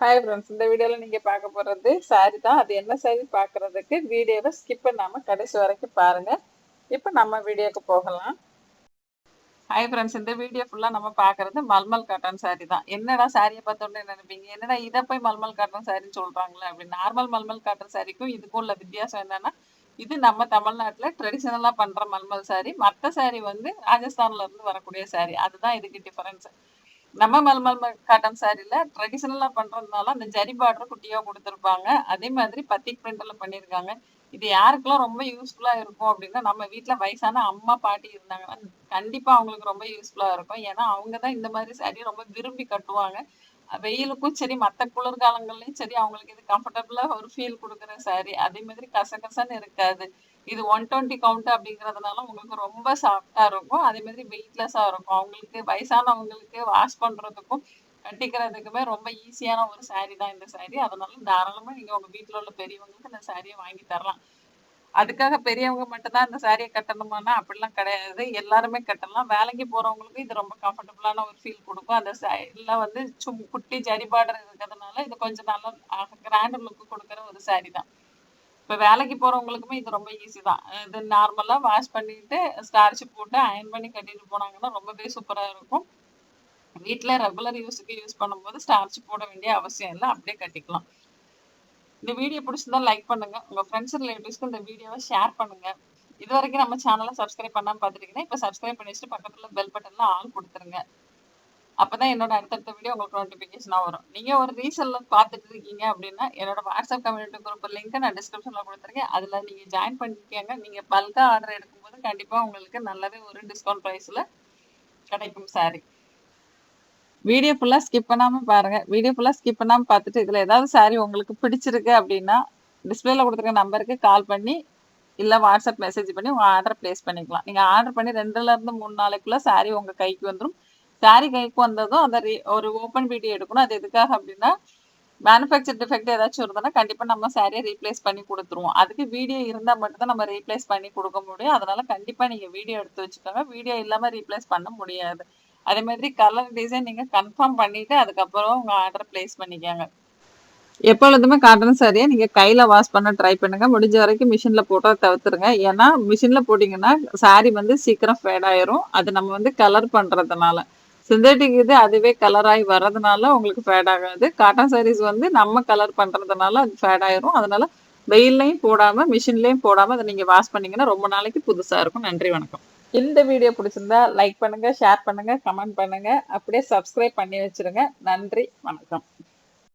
Hi friends இந்த வீடியோவில் நீங்கள் பார்க்க போகிறது சாரி தான். அது என்ன சாரி பார்க்குறதுக்கு வீடியோவை ஸ்கிப் பண்ணாமல் கடைசி வரைக்கும் பாருங்கள் இப்போ நம்ம வீடியோக்கு போகலாம். ஹாய் ஃப்ரெண்ட்ஸ் இந்த வீடியோ ஃபுல்லாக நம்ம பார்க்குறது மல்மல் காட்டன் சாரி தான். என்னடா சாரியை பார்த்தோன்னே நினைப்பீங்க? என்னடா இதை போய் மல்மல் காட்டன் சாரின்னு சொல்கிறாங்களே அப்படி நார்மல் மல்மல் காட்டன் சாரிக்கும் இதுக்கும் உள்ள வித்தியாசம் என்னன்னா இது நம்ம தமிழ்நாட்டில் ட்ரெடிஷ்னலாக பண்ணுற மல்மல் சாரி மற்ற சாரி வந்து ராஜஸ்தான்ல இருந்து வரக்கூடிய சாரி அதுதான் இதுக்கு டிஃபரன்ஸ் நம்ம மல்மல் காட்டன் சாரியில் ட்ரெடிஷ்னலா பண்றதுனால அந்த ஜரி பார்டர் குட்டியாக கொடுத்துருப்பாங்க. அதே மாதிரி பத்திக் பிரிண்டர்ல பண்ணியிருக்காங்க இது யாருக்கெல்லாம் ரொம்ப யூஸ்ஃபுல்லாக இருக்கும் அப்படின்னா நம்ம வீட்டில் வயசான அம்மா பாட்டி இருந்தாங்கன்னா கண்டிப்பாக அவங்களுக்கு ரொம்ப யூஸ்ஃபுல்லாக இருக்கும். ஏன்னா அவங்க தான் இந்த மாதிரி சாரி ரொம்ப விரும்பி கட்டுவாங்க. வெயிலுக்கும் சரி மற்ற குளிர்காலங்கள்லையும் சரி அவங்களுக்கு இது கம்ஃபர்டபுளாக ஒரு ஃபீல் கொடுக்குற சாரி அதே மாதிரி கசகசன்னு இருக்காது. இது ஒன் டுவெண்ட்டி கவுண்ட் அப்படிங்கிறதுனால உங்களுக்கு ரொம்ப சாஃப்டா இருக்கும். அதே மாதிரி வெயிட்லெஸ்ஸா இருக்கும். அவங்களுக்கு வயசானவங்களுக்கு வாஷ் பண்றதுக்கும் கட்டிக்கிறதுக்குமே ரொம்ப ஈஸியான ஒரு சாரீ தான் இந்த சாரீ அதனால தாராளமா நீங்க உங்க வீட்டுல உள்ள பெரியவங்களுக்கு இந்த சாரியை வாங்கி தரலாம். அதுக்காக பெரியவங்க மட்டும்தான் இந்த சாரியை கட்டணுமானா அப்படிலாம் கிடையாது. எல்லாருமே கட்டலாம். வேலைக்கு போறவங்களுக்கு இது ரொம்ப கம்ஃபர்டபுளான ஒரு ஃபீல் கொடுக்கும். அந்த எல்லாம் வந்து சும் குட்டி ஜரி பார்டர் இருக்கிறதுனால இது கொஞ்சம் நல்லா கிராண்ட் லுக்கு கொடுக்குற ஒரு சாரி தான். இப்போ வேலைக்கு போகிறவங்களுக்குமே இது ரொம்ப ஈஸி தான். இது நார்மலாக வாஷ் பண்ணிட்டு ஸ்டார்ச் போட்டு அயன் பண்ணி கட்டிட்டு போனாங்கன்னா ரொம்பவே சூப்பராக இருக்கும். வீட்டில் ரெகுலர் யூஸுக்கு யூஸ் பண்ணும்போது ஸ்டார்ச் போட வேண்டிய அவசியம் இல்லை. அப்படியே கட்டிக்கலாம். இந்த வீடியோ பிடிச்சிருந்தா லைக் பண்ணுங்க. உங்க ஃப்ரெண்ட்ஸ் ரிலேட்டிவ்ஸ்க்கு இந்த வீடியோவை ஷேர் பண்ணுங்க. இது வரைக்கும் நம்ம சேனலை சப்ஸ்கிரைப் பண்ணாமல் பார்த்துருக்கீங்கன்னா இப்போ சப்ஸ்கிரைப் பண்ணி வச்சுட்டு பக்கத்தில் பெல் பட்டன்ல ஆள் கொடுத்துருங்க. அப்பதான் என்னோட அடுத்தடுத்த வீடியோ உங்களுக்கு நோட்டிஃபிகேஷனாக வரும். நீங்க ஒரு ரீசன்ல பார்த்துட்டு இருக்கீங்க அப்படின்னா என்னோட வாட்ஸ்அப் கம்யூனிட்டி குரூப் லிங்க் நான் டிஸ்கிரிப்ஷன்ல கொடுத்துருக்கேன். அதுல நீங்க ஜாயின் பண்ணிக்கோங்க. நீங்க பல்கா ஆர்டர் எடுக்கும்போது கண்டிப்பா உங்களுக்கு நல்லாவே ஒரு டிஸ்கவுண்ட் ப்ரைஸ்ல கிடைக்கும் சாரி வீடியோ ஃபுல்லாக ஸ்கிப் பண்ணாமல் பாருங்கள் வீடியோ ஃபுல்லாக ஸ்கிப் பண்ணாமல் பார்த்துட்டு இதில் ஏதாவது சாரி உங்களுக்கு பிடிச்சிருக்கு அப்படின்னா டிஸ்பிளேல கொடுத்துருக்க நம்பருக்கு கால் பண்ணி இல்லை வாட்ஸ்அப் மெசேஜ் பண்ணி உங்கள் ஆர்டர் ப்ளேஸ் பண்ணிக்கலாம். நீங்கள் ஆர்டர் பண்ணி ரெண்டுலேருந்து மூணு நாளைக்குள்ளே சாரி உங்கள் கைக்கு வந்துடும் சாரி கைக்கு வந்ததும் அந்த ஒரு ஓப்பன் வீடியோ எடுக்கணும். அது எதுக்காக அப்படின்னா மேனுஃபேக்சர் டிஃபெக்ட் ஏதாச்சும் இருந்ததுன்னா கண்டிப்பாக நம்ம சாரியை ரீப்ளேஸ் பண்ணி கொடுத்துருவோம். அதுக்கு வீடியோ இருந்தால் மட்டும்தான் நம்ம ரீப்ளேஸ் பண்ணி கொடுக்க முடியும். அதனால கண்டிப்பாக நீங்கள் வீடியோ எடுத்து வச்சுக்கோங்க. வீடியோ இல்லாமல் ரீப்ளேஸ் பண்ண முடியாது. அதே மாதிரி கலர் டிசைன் நீங்கள் கன்ஃபார்ம் பண்ணிவிட்டு அதுக்கப்புறம் உங்கள் ஆர்டர் பிளேஸ் பண்ணிக்கோங்க. எப்பொழுதுமே காட்டன் சாரியை நீங்கள் கையில் வாஷ் பண்ண ட்ரை பண்ணுங்க. முடிஞ்ச வரைக்கும் மிஷினில் போட்டால் தவிர்த்துருங்க. ஏன்னா மிஷினில் போட்டிங்கன்னா சாரி வந்து சீக்கிரம் ஃபேட் ஆயிரும். அது நம்ம வந்து கலர் பண்ணுறதுனால சிந்தட்டிக் இது அதுவே கலர் ஆகி வர்றதுனால உங்களுக்கு ஃபேட் ஆகாது. காட்டன் சாரீஸ் வந்து நம்ம கலர் பண்ணுறதுனால அது ஃபேட் ஆயிரும். அதனால வெயில்லையும் போடாமல் மிஷின்லையும் போடாமல் அதை நீங்கள் வாஷ் பண்ணீங்கன்னா ரொம்ப நாளைக்கு புதுசாக இருக்கும். நன்றி வணக்கம். இந்த வீடியோ பிடிச்சிருந்தா லைக் பண்ணுங்கள் ஷேர் பண்ணுங்கள் கமெண்ட் பண்ணுங்கள் அப்படியே சப்ஸ்கிரைப் பண்ணி வச்சிருங்க. நன்றி வணக்கம்.